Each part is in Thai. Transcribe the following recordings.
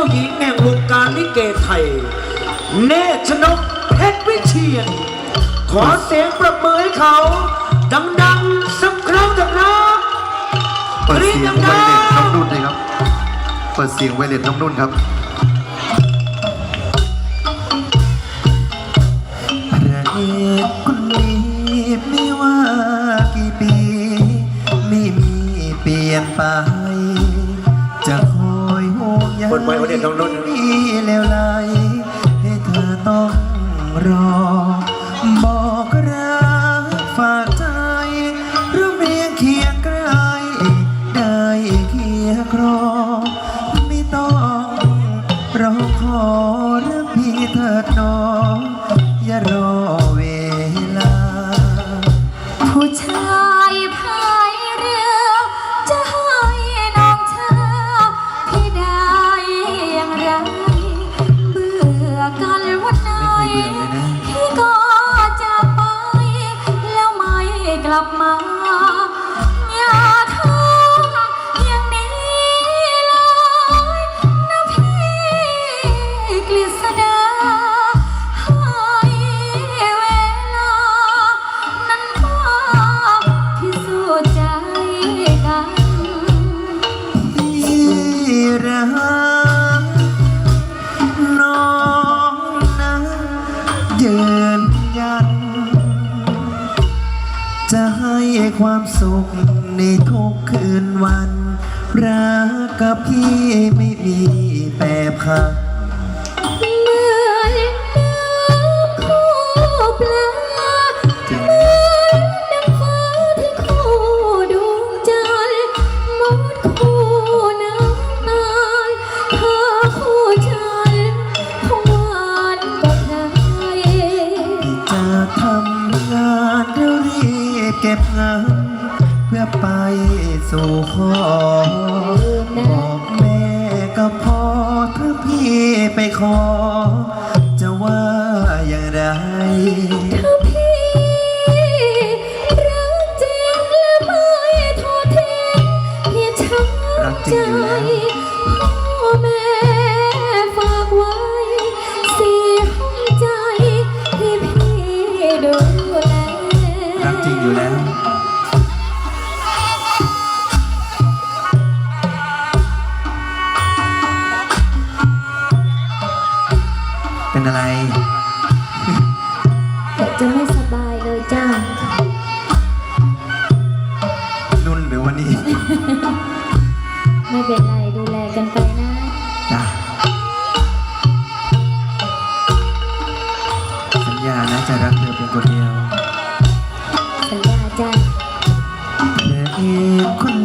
จ้าหญิงแห่งวงการลิเกไทย เนตรชนกเพชรวิเชียน ขอเสียงประมือให้เขา ดังๆสักครั้งเถอะครับเปิดเสียงไวเลสน้องนุ่นเลยครับ เปิดเสียงไวเลสน้องนุ่นครับพระเอกคนนี้ไม่ว่ากี่ปี ไม่มีเปลี่ยนไปจะคอย ห่วงใยเปิดไว้ไว้เดี๋ยวน้องนุ่นมีเลวไหลให้เธอต้องรอ เก็บเงินเพื่อไปสู่ขอบอกแม่ก็พอถ้าพี่ไปขอ อะไรจะไม่สบายเลยจ้า นุ่นหรือวันนี้ ไม่เป็นไรดูแลกันไปนะ จ้ะสัญญานะจะรักเธอเป็นคนเดียวสัญญาจ้าพระเอกคน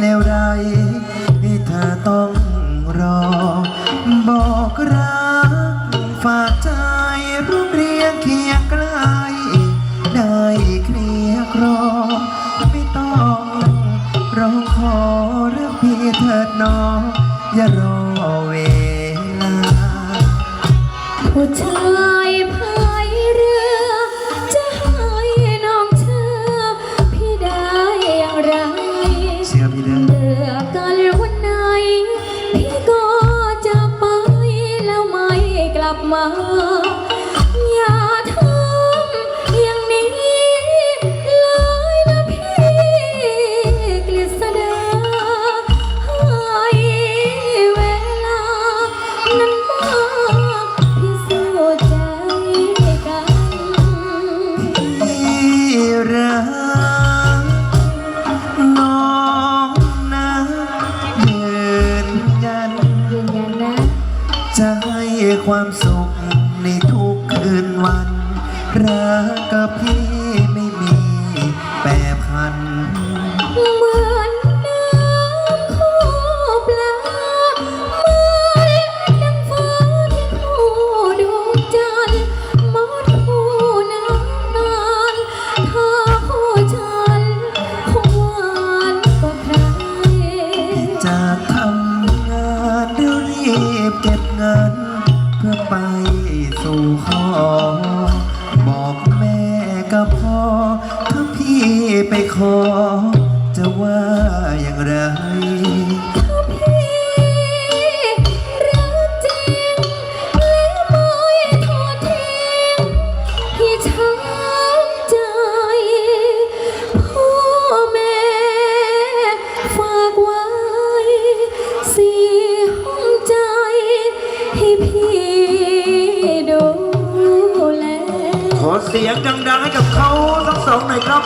เลวไรให้เธอต้องรอ บอกรักฝากใจร่วมเรียงเคียงใกล้ได้เคลียร์ครอไม่ต้องร้องขอรักพี่เถิดน้องอย่ารอ เสียงดังๆให้กับเขาทั้งสองหน่อยครับ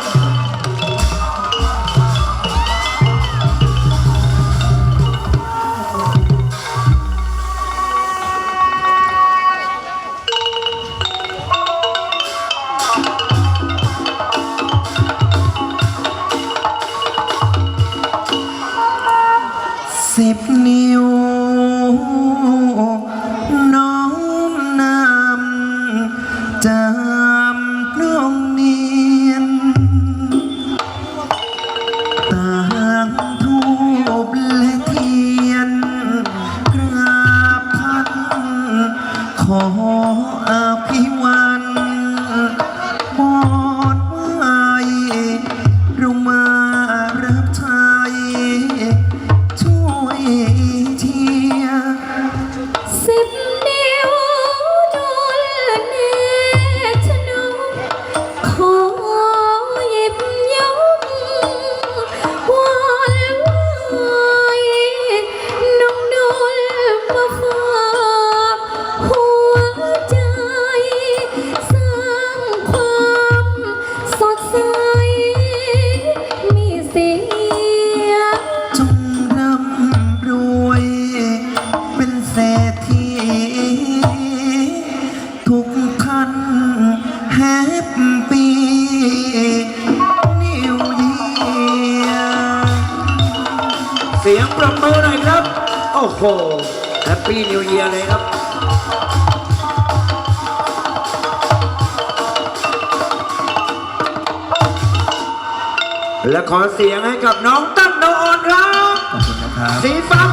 และขอเสียงให้กับน้องตั้งโนออนครับขอบคุณนะครับ สีฟ้า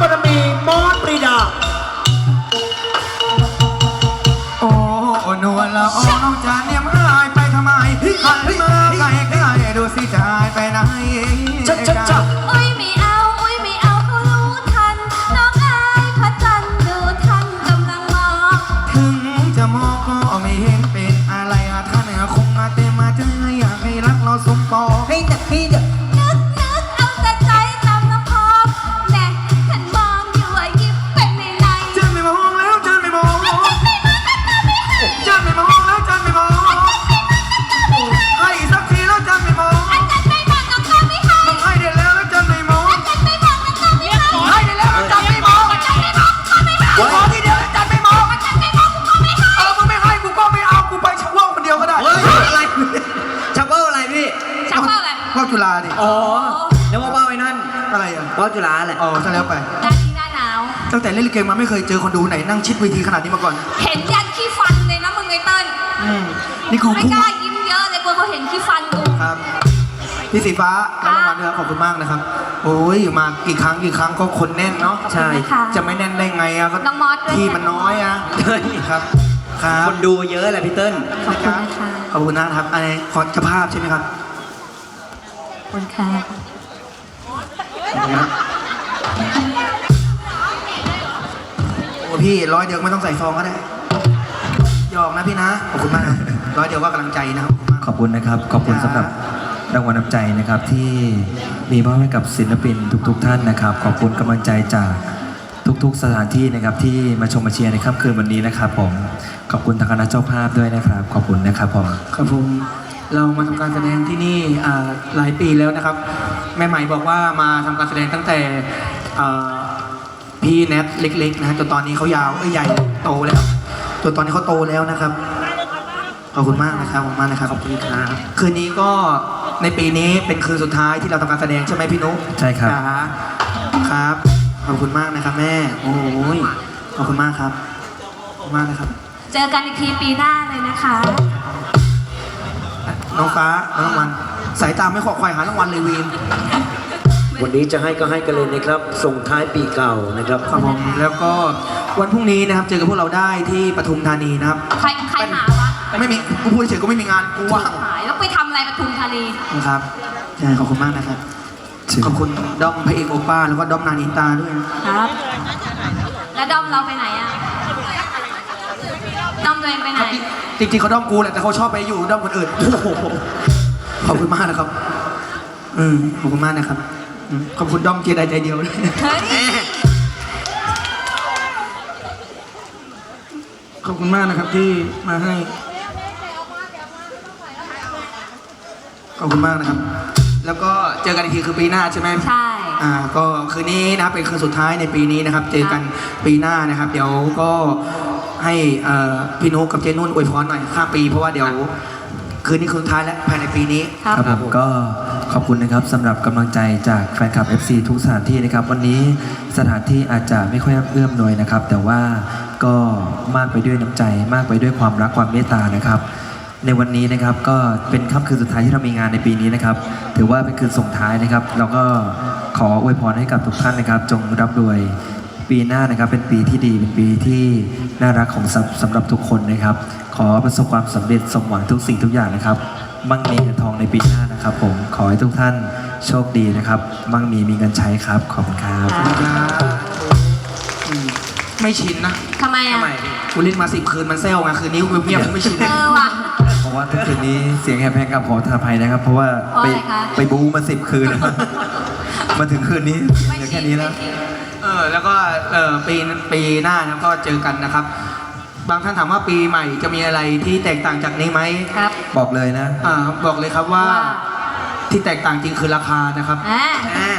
อ๋อซะแล้วไป หน้านี้หน้าหนาว ตั้งแต่เล่นลิเกมาไม่เคยเจอคนดูไหนนั่งชิดเวทีขนาดนี้มาก่อน เห็นยันขี้ฟันเลยนะมึงไอ้เติ้ลอืมนี่ครูไม่คู่กล้ายิ้มเยอะเลยกลัวเขาเห็นขี้ฟันกู ครับพี่สีฟ้ารับรางวัลด้วยครับขอบคุณมากนะครับ โอ้ยมากี่ครั้งกี่ครั้งก็คนแน่นเนาะใช่ ค่ะ จะไม่แน่นได้ไงอะก็น้องมอสด้วย ที่มันน้อยอะเฮ้ยครับ ครับคนดูเยอะแหละพี่เติ้ลขอบคุณนะคะขอบคุณนะครับอะไรขอเจ้าภาพใช่ไหมครับ ขอบคุณค่ะครับ พี่ร้อยเดียวไม่ต้องใส่ซองก็ได้หยอกนะพี่นะ ขอบคุณมากครับร้อยเดียวว่ากำลังใจนะครับขอบคุณมากขอบคุณนะครับ ขอบคุณครับสำหรับรางวัลน้ำใจนะครับที่มีมอบให้กับศิลปินทุก ๆ ท่านนะครับ ขอบคุณกำลังใจจากทุก ๆ สถานที่นะครับที่มาชมมาเชียร์ในค่ำคืนวันนี้นะครับ ผมขอบคุณทางคณะเจ้าภาพด้วยนะครับ ขอบคุณนะครับผมครับผมเรามาทำการแสดงที่นี่อ่าหลายปีแล้วนะครับ แม่ใหม่บอกว่ามาทำการแสดงตั้งแต่ อ่าพี่แนทเล็ก ๆนะฮะจนตอนนี้เขายาวเอ้ยใหญ่โตแล้วจนตอนนี้เขาโตแล้วนะครับขอบคุณมากนะครับขอบคุณมากนะครับขอบคุณครับคืนนี้ก็ในปีนี้เป็นคืนสุดท้ายที่เราทำการแสดงใช่ไหมพี่นุ๊กใช่ครับ จ๋าครับขอบคุณมากนะครับแม่ โอ้ยขอบคุณมากครับขอบคุณมากนะครับ เจอกันอีกทีปีหน้าเลยนะคะ น้องฟ้าน้องรางวัลสายตาไม่ขอควายหารางวัลเลยวีน วันนี้จะให้ก็ให้กันเลยนะครับ ส่งท้ายปีเก่านะครับครับผมแล้วก็วันพรุ่งนี้นะครับ เจอกับพวกเราได้ที่ปทุมธานีนะครับ ใครใครหาวะไม่มีกูพูดเฉยๆก็ไม่มีงานกูว่างหายแล้วไปทำอะไรปทุมธานีนะครับใช่ขอบคุณมากนะครับ ขอบคุณด้อมพระเอกโอป้าแล้วก็ด้อมนานิตาด้วยนะครับ แล้วดอมเราไปไหนอะดอมตัวเองไปไหนจริงๆเขาด้อมกูแหละแต่เขาชอบไปอยู่ด้อมคนอื่นโอ้โหขอบคุณมากนะครับ อืมขอบคุณมากนะครับอืม ขอบคุณด้อมเกียร์ใดใจเดียวด้วยเฮ้ยขอบคุณมากนะครับที่มาให้ ขอบคุณมากนะครับ แล้วก็เจอกันอีกทีคือปีหน้าใช่ไหมใช่ อ่าก็คืนนี้นะครับเป็นคืนสุดท้ายในปีนี้นะครับ เจอกันปีหน้านะครับ เดี๋ยวก็ให้เอ่อพี่นุกกับเจนุ่นอวยพรหน่อยข้ามปีเพราะว่าเดี๋ยว คืนนี้คืนสุดท้ายแล้วภายในปีนี้ครับครับผมก็ขอบคุณนะครับสำหรับกำลังใจจากแฟนคลับ FC ทุกสถานที่นะครับ วันนี้สถานที่อาจจะไม่ค่อยเอื้อมหน่วยนะครับ แต่ว่าก็มากไปด้วยน้ำใจมากไปด้วยความรักความเมตตานะครับ ในวันนี้นะครับก็เป็นค่ำคืนสุดท้ายที่เรามีงานในปีนี้นะครับ ถือว่าเป็นคืนส่งท้ายนะครับ เราก็ขออวยพรให้กับทุกท่านนะครับ จงรับรวย ปีหน้านะครับเป็นปีที่ดีเป็นปีที่น่ารักของสำสำหรับทุกคนนะครับ ขอประสบความสำเร็จสมหวังทุกสิ่งทุกอย่างนะครับ มั่งมีเงินทองในปีหน้านะครับ ผมขอให้ทุกท่านโชคดีนะครับ มั่งมีมีเงินใช้ครับขอบคุณครับอืมไม่ชินนะทำไมอะกูเล่นมาสิบคืนมันเซลไงคืนนี้เงียบๆไม่ชินเออว่ะเพราะว่าทุกคืนนี้เสียงแหบแพงกับขอทาภัยนะครับ เพราะว่าไปเพราะอะไรคะไปบูมาสิบคืนนะครับมาถึงคืนนี้เหลือแค่นี้แล้วเออแล้วก็เออปีปีหน้านะครับก็เจอกันนะครับ บางท่านถามว่าปีใหม่จะมีอะไรที่แตกต่างจากนี้ไหมครับบอกเลยนะ อ่าบอกเลยครับว่าว่าที่แตกต่างจริงคือราคานะครับ อ่าอ่า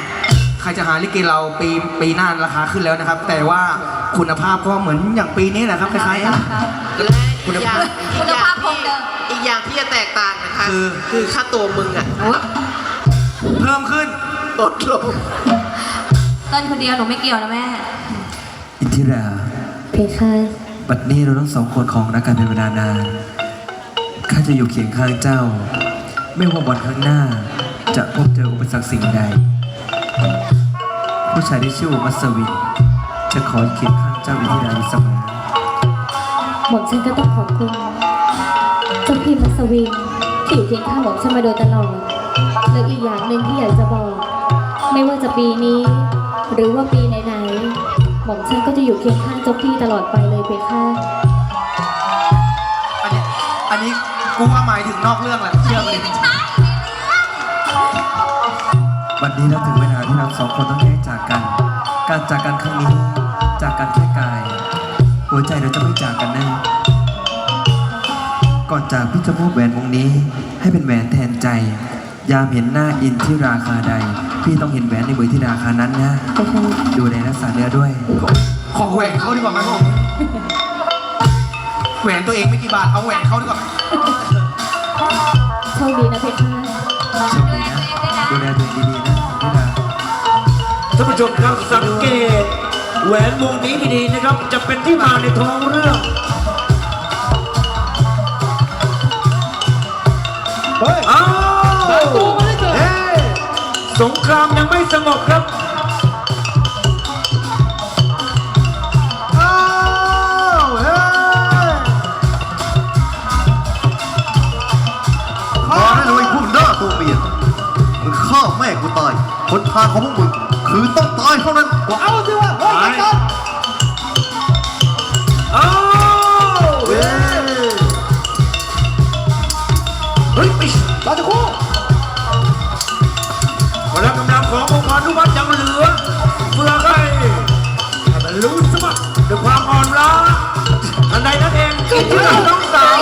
ใครจะหาลิเกเราปีปีหน้าราคาขึ้นแล้วนะครับ แต่ว่าคุณภาพก็เหมือนอย่างปีนี้แหละครับคล้ายๆครับ และอีกอย่างคุณภาพคงเดิม อีกอย่างที่จะแตกต่างนะคะคือ คือค่าตัวมึงอะอุ๊ยเพิ่มขึ้นลดลง ต้นคนเดียวหนูไม่เกี่ยวนะแม่ อินทิรา เพคะบัดนี้เราทั้งสองคนของรักกันเป็นเวลานาน ข้าจะอยู่เคียงข้างเจ้า ไม่ว่าวันข้างหน้า จะพบเจออุปสรรคสิ่งใด ผู้ชายที่ชื่อว่ามัสวิน จะขอเคียงข้างเจ้าอินทิราอยู่เสมอหม่อมฉันก็ต้องขอบคุณเจ้าพี่มัสวินที่อยู่เคียงข้างหม่อมฉันมาโดยตลอดแล้วอีกอย่างหนึ่งที่อยากจะบอก ไม่ว่าจะปีนี้ หรือว่าปีไหนๆหม่อมฉันก็จะอยู่เคียงข้างเจ้าพี่ตลอดไปเลยเพคะอันนี้อันนี้กูว่าหมายถึงนอกเรื่องแหละเชื่อไหมวันนี้เราถึงเวลาที่เราสองคนต้องแยกจากกัน การจากกันครั้งนี้จากกันแค่กาย หัวใจเราจะไม่จากกันแน่ก่อนจากพี่จะมอบแหวนวงนี้ ให้เป็นแหวนแทนใจ ยามเห็นหน้าอินที่ราคาใด พี่ต้องเห็นแหวนในมือที่ราคานั้นนะเพคะดูแลรักษาเนื้อด้วย ขอแหวนเขาดีกว่าไหมผมแหวนตัวเองไม่กี่บาท เอาแหวนเขาดีกว่า โชคดีนะเพคะโชคดีนะ ดูแลตัวเองดีๆนะพี่ดาท่านผู้ชมครับสังเกต แหวนวงนี้ดีๆนะครับ จะเป็นที่มาในท้องเรื่องอ้าวเฮ้ยส งครามยังไม่สงบครับอ้าวเฮ้ยพอได้เลยพวกหน้าตัวเมียมึงฆ่าแม่กูตายคนทางของพวกมึงคือต้องตายเท่านั้น เอาสิวะเฮ้ยกันอ้ พลังกำลังขององค์กรทุกวัดยังเหลือเพื่อให้ให้มันรู้สมัครด้วยความอ่อนล้าทันใดนั้นเองอิทธิราชน้องสาว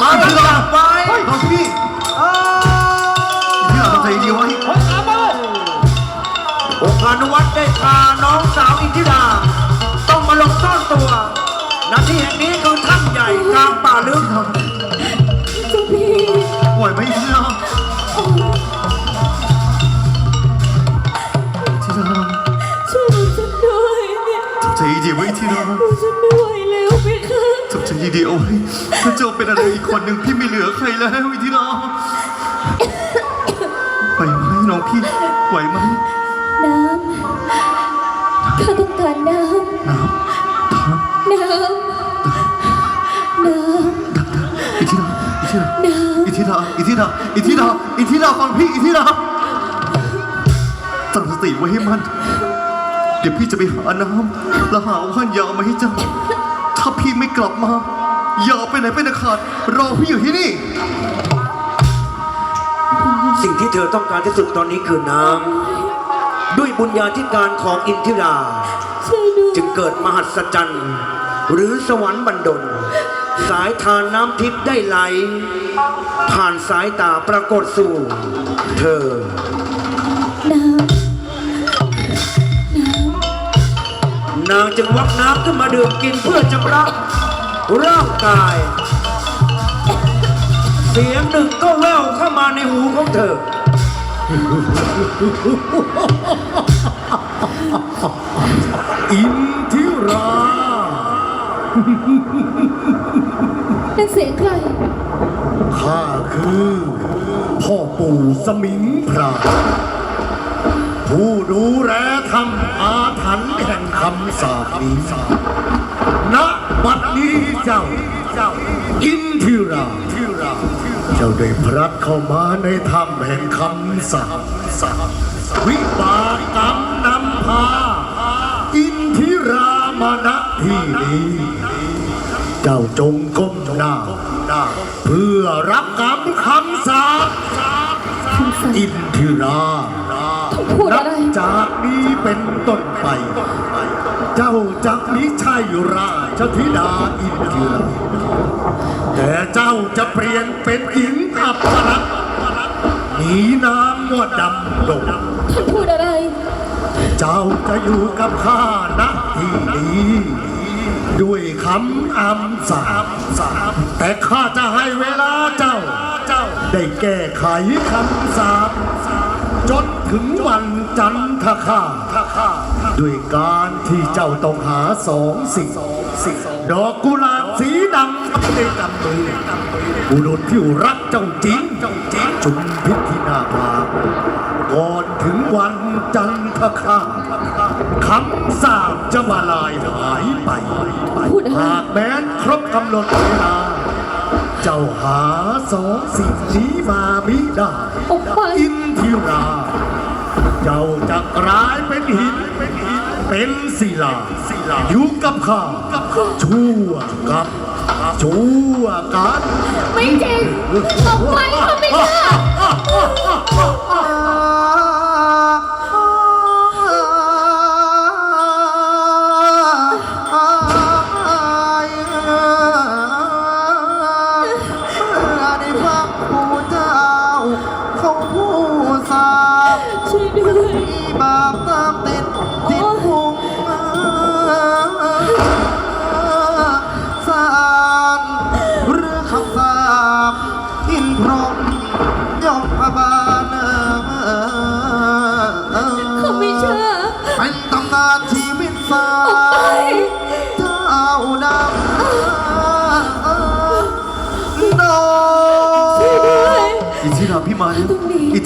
มาดังกลับไปเฮ้ยน้องพี่อ้าวที่เราทำใจดีไว้องค์พานุวัฒน์ได้พาน้องสาวอินทิราต้องมาหลบซ่อนตัวณที่แห่งนี้คือถ้ำใหญ่กลางป่าลึกเจ้าพี่ไหวไหมที่เรา ดีไว้ที่เราหม่อมฉันไม่ไหวแล้วเพคะทำใจดีเอาไว้ถ้าเจ้าเป็นอะไรอีกคนหนึ่งพี่ไม่เหลือใครแล้วที่เราไหวไหมน้องพี่ไหวไหมน้ำข้าต้องการน้ำน้ำน้ำน้ำน้ำอิทิราอิทิราอิทิราอิทิราอิทิราอิทิราฟังพี่อิทิราติไว้ให้มันเดี๋ยวพี่จะไปหาน้ำแล้วหาว่านยามาให้เจ้า ถ้าพี่ไม่กลับมาอย่าเอาไปไหนไปไหนขาดรอพี่อยู่ที่นี่ สิ่งที่เธอต้องการที่สุดตอนนี้คือน้ำด้วยบุญญาธิการของอินทิราช่วยด้วยจึงเกิดมหัศจรรย์ หรือสวรรค์บันดล สายทานน้ำทิพย์ได้ไหล ผ่านสายตาปรากฏสู่ เธอ น้ นางจึงวักน้ำขึ้นมาดื่มกินเพื่อชำระร่างกาย เสียงหนึ่งก็แว่วเข้ามาในหูของเธอ อินทิราำนั่นเสียงใคร ข้าคือ พ่อปู่สมิงพราย ผู้ดูแลทำอาถรรพ์แห่งคำสาปนี้ณบัดนี้เจ้า อินทิรา เจ้าได้พลัดเข้ามาในถ้ำแห่งคำสาปวิบากกรรมนำพา อินทิรามาณที่นี้ เจ้าจงก้มหน้า เพื่อรับกรรมคำสาปอินทิรา พูดนัอะไรจากนี้เป็นต้นไป เจ้าจักมิใช่ราชธิดาอินทิราแต่เจ้าจะเปลี่ยนเป็นหญิงอัปรักษ์หนีน้ำว่าดำดง ท่านพูดอะไร เจ้าจะอยู่กับข้าณที่นี้ด้วยคำอำสาปแต่ข้าจะให้เวลาเจ้าได้แก้ไขคำสาป จนถึงวันจันทคาด้วยการที่เจ้าต้องหาสองสิ่งดอกกุหลาบสีดำในกำมือบุรุษที่รักเจ้าจริงจุมพิธีนาภาก่อนถึงวันจันทคาคำสาปจะมาลายหายไปหากแม้นครบกำหนดเวลาเจ้าหาสองสิ่งนี้มามิได้ออกไปอิน ทิรา เจ้าจะกลายเป็นหิน เป็นศิลาอยู่กับข้าชั่วกับชั่วกัน ไม่จริงออกไปเขาไม่กล้าได้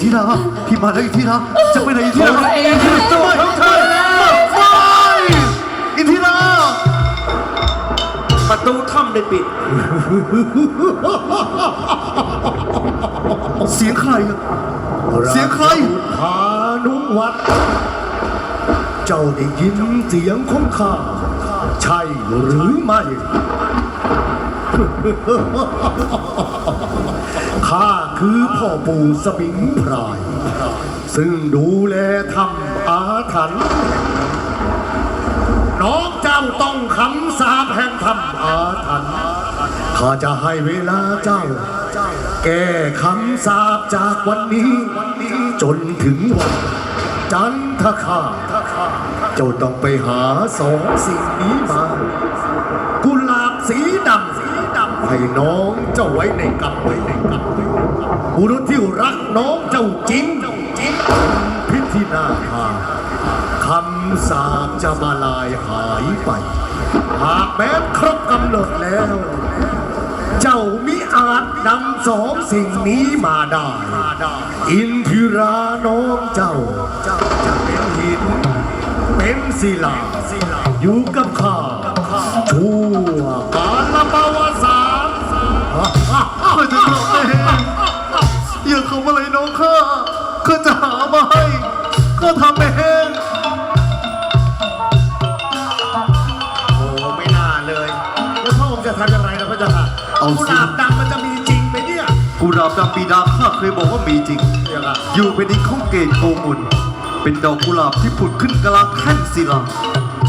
ทธิราพี่มาแล้วอิทธิราจะไปไหนอิทธิราเองค่ะจะไปใช่ไปอิทธิราประตูถ้ำได้ปิด เสียงใครอะเสียงใครพานุวัตรเจ้าได้ยินเสียงของข้าใช่หรือไม่ข้า คือพ่อปู่สมิงพราย ซึ่งดูแลทำอาถรรพ์น้องเจ้าต้องคำสาปแห่งทำอาถรรพ์ข้าจะให้เวลาเจ้า แก้คำสาปจากวันนี้ จนถึงวันจันทคาเจ้าต้องไปหาสองสิ่งนี้มากุหลาบสีดำให้น้องเจ้าไว้ในกำไว้ในกำ บุรุษที่รักน้องเจ้าจริง พิธีนาคาคำสาปจะมาลายหายไป หากแม้ครบกำหนดแล้ว เจ้ามิอาจนำสองสิ่งนี้มาได้ อินทิราน้องเจ้า จะเป็นหิน เป็นศิลา อยู่กับข้าชั่วกาลปวสานาจะกลับเองอย่าทำอะไร หลาบดำปีดาข้าเคยบอกว่ามีจริง อยู่เป็นดินของเกตโกมุลเป็นดอกกุหลาบที่ผุดขึ้นกลางแท่นศิลา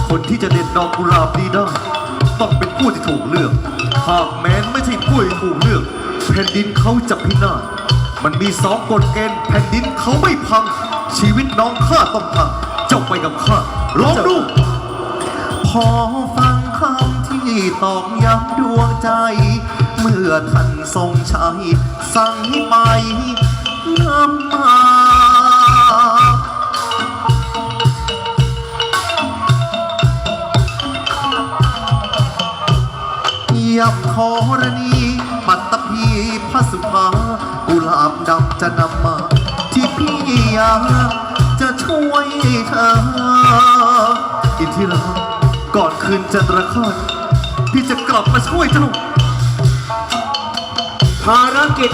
คนที่จะเด็ดดอกกุหลาบนี้ได้ต้องเป็นผู้ที่ถูกเลือก หากแม้นไม่ใช่ผู้ที่ถูกเลือก แผ่นดินเขาจะพินาศ มันมีสองกฎเกณฑ์แผ่นดินเขาไม่พัง ชีวิตน้องข้าต้องพัง เจ้าไปกับข้าลองดู พอฟังคำที่ตอกย้ำดวงใจ เมื่อท่านทรงชัยสั่งไปนำมาเยี่ยมขอรณีปัตตภีพระสุภากุหลาบดำจะนำมาที่พี่อยากจะช่วยเธออินทิราก่อนคืนจันทรคาตพี่จะกลับมาช่วยเจ้า ภารกิจ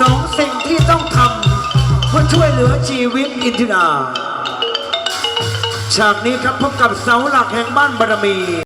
สองสิ่งที่ต้องทำเพื่อช่วยเหลือชีวิตอินทิราฉากนี้ครับพบกับเสาหลักแห่งบ้านบารมี